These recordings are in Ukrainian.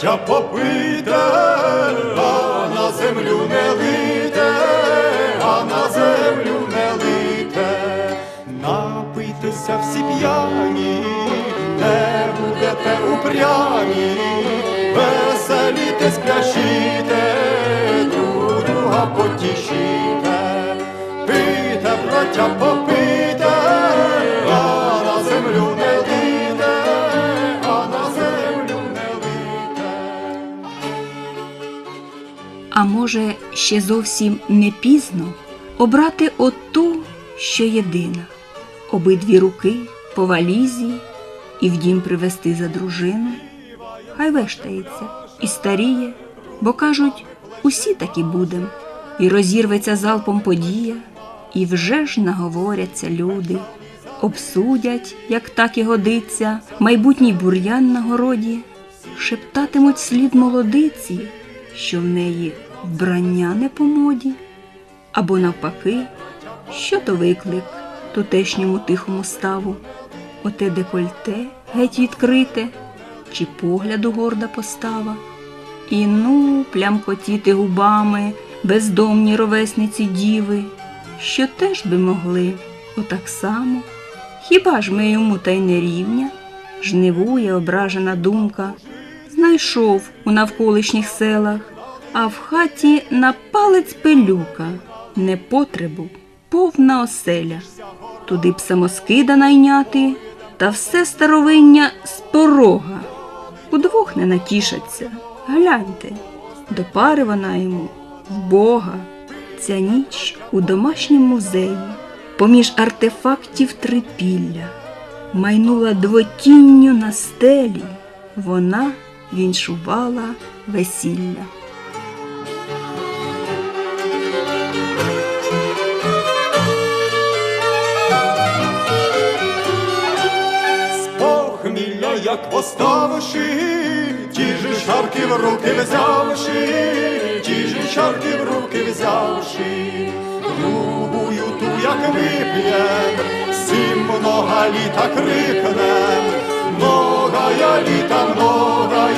браття, попийте, а на землю не лийте, а на землю не лийте, напийтеся всі п'яні, не будете упрямі, веселіте, спляшіте, друг друга потішіте, пийте, браття, попийте, може, ще зовсім не пізно обрати оту, що єдина, обидві руки по валізі і в дім привезти за дружину. Хай вештається і старіє, бо кажуть, усі такі будем, і розірветься залпом подія, і вже ж наговоряться люди, обсудять, як так і годиться, майбутній бур'ян на городі, шептатимуть слід молодиці, що в неї вбрання не по моді, або навпаки, що то виклик тутешньому тихому ставу, оте декольте геть відкрите, чи погляду горда постава. І ну плямкотіти губами бездомні ровесниці діви, що теж би могли отак само. Хіба ж ми йому та й не рівня? Жнивує ображена думка, знайшов у навколишніх селах, а в хаті на палець пилюка, непотребу, повна оселя. Туди б самоскида найняти, та все старовиння з порога. Удвох не натішаться. Гляньте, до пари вона йому в Бога. Ця ніч у домашньому музеї, поміж артефактів трипілля, майнула двотінню на стелі, вона віншувала весілля. Поставши, ті ж шарки в руки взявши, ті ж шарки в руки взявши, другую ту, як вип'єм, всім много літа крикнем, я літа, многая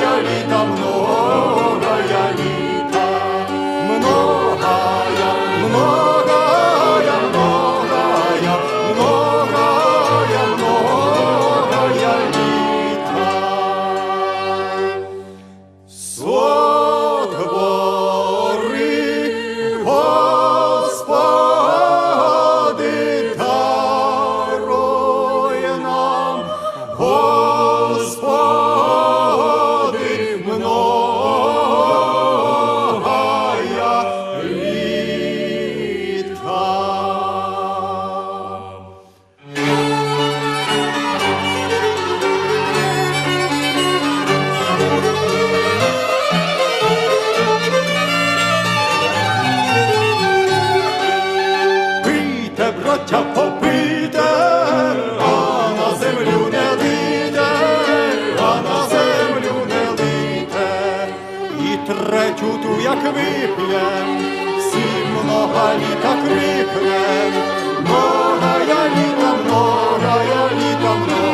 як всі много літа крикнем, літа, многая літа, многая літа, многая